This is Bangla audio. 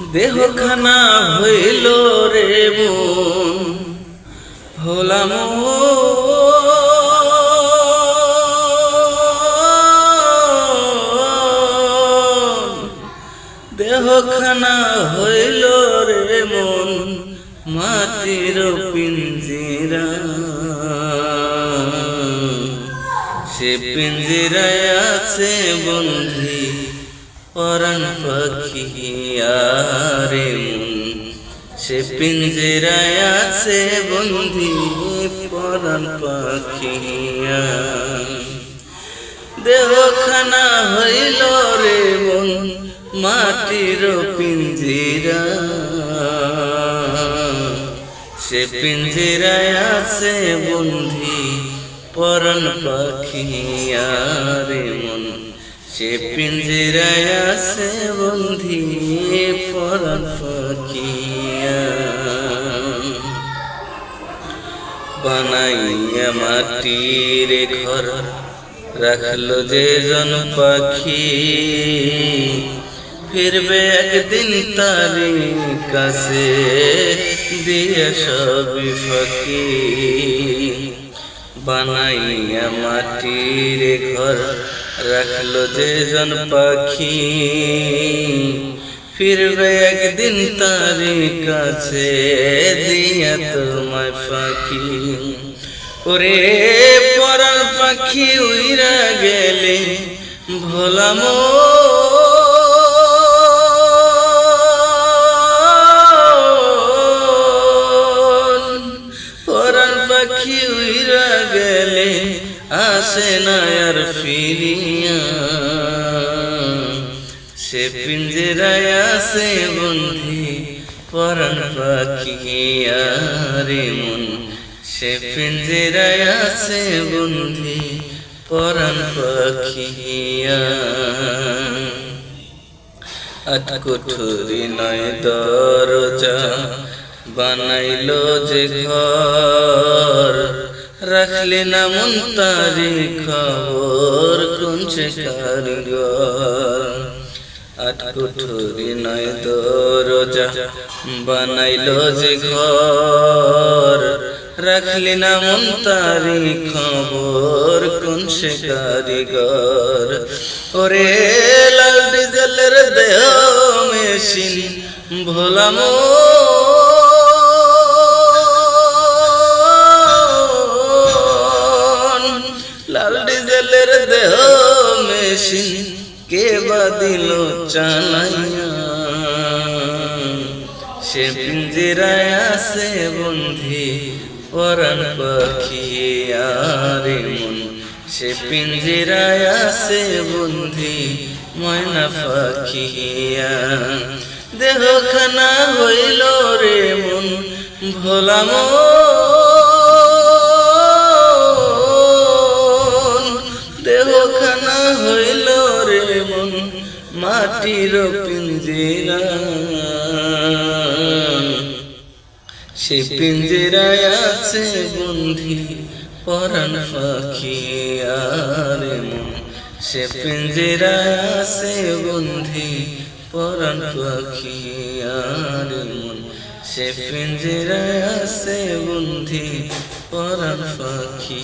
দেহখানা হইল রে মন ভোলাম দেহখানা হইল রে মন, মাটির পিঞ্জিরা। সে পিঞ্জিরায় আছে বন্ধি পরাণ পাখি আরে সে পিঞ্জিরায় আছে বন্ধি, পরাণ পাখি দেহখানা হইল রে মন, মাটির পিঞ্জিরা। সে পিঞ্জিরায় আছে বন্ধি পরন পাখিয়া রে মন। সে পিঞ্জিরায় আছে বন্ধি পরন পাখিয়া বানাইয়া মাটির ঘর রাখল যে জন পাখি। ফিরবে একদিন তারি কাছে, দিয়ে সবই ফাঁকি। বানাইয়া মাটির ঘর রাখল যে জন পাখি ফিরবে একদিন তারি কাছে দিয়া তোমায় পাখি ওরে পরার পাখি উইরা গেলে ভোলাম পরার পাখি উইরা গেলে আসে না আর ফিরিয়া। সে পিঞ্জরায় আসে বন্ধি, পরাণ পাখি আরে মন। সে পিঞ্জরায় আসে বন্ধি, পরাণ পাখিয়া আটকুঠুরি নয় দরজা, বানাইলো যে ঘর। রাখলি না মন তারি খবর কোন সে কারিগর আটকুঠুরি নয় দরজা বানাইলো যে ঘর রাখলি না মন তারি খবর কোন সে কারিগর ওরে লাল ডিজেলের দেহ মেশিন ভোলাম ডিজেলের দেহ মেশিন কে বাদিল চালাইয়া? সে পিঞ্জিরায় আসে বন্ধি, পরাণ পাখি, আরে মন। সে পিঞ্জিরায় আসে বন্ধি, ময়না পাখিয়া দেহখানা হইল রে মন ভোলাম দেহখানা মাটির পিঞ্জিরা সে পিঞ্জিরায় আছে বন্ধি, পরাণ পাখি আরে সে পিঞ্জিরায় আছে বন্ধি, পরাণ পাখি আরে সে পিঞ্জিরায় আছে বন্ধি, পরাণ পাখি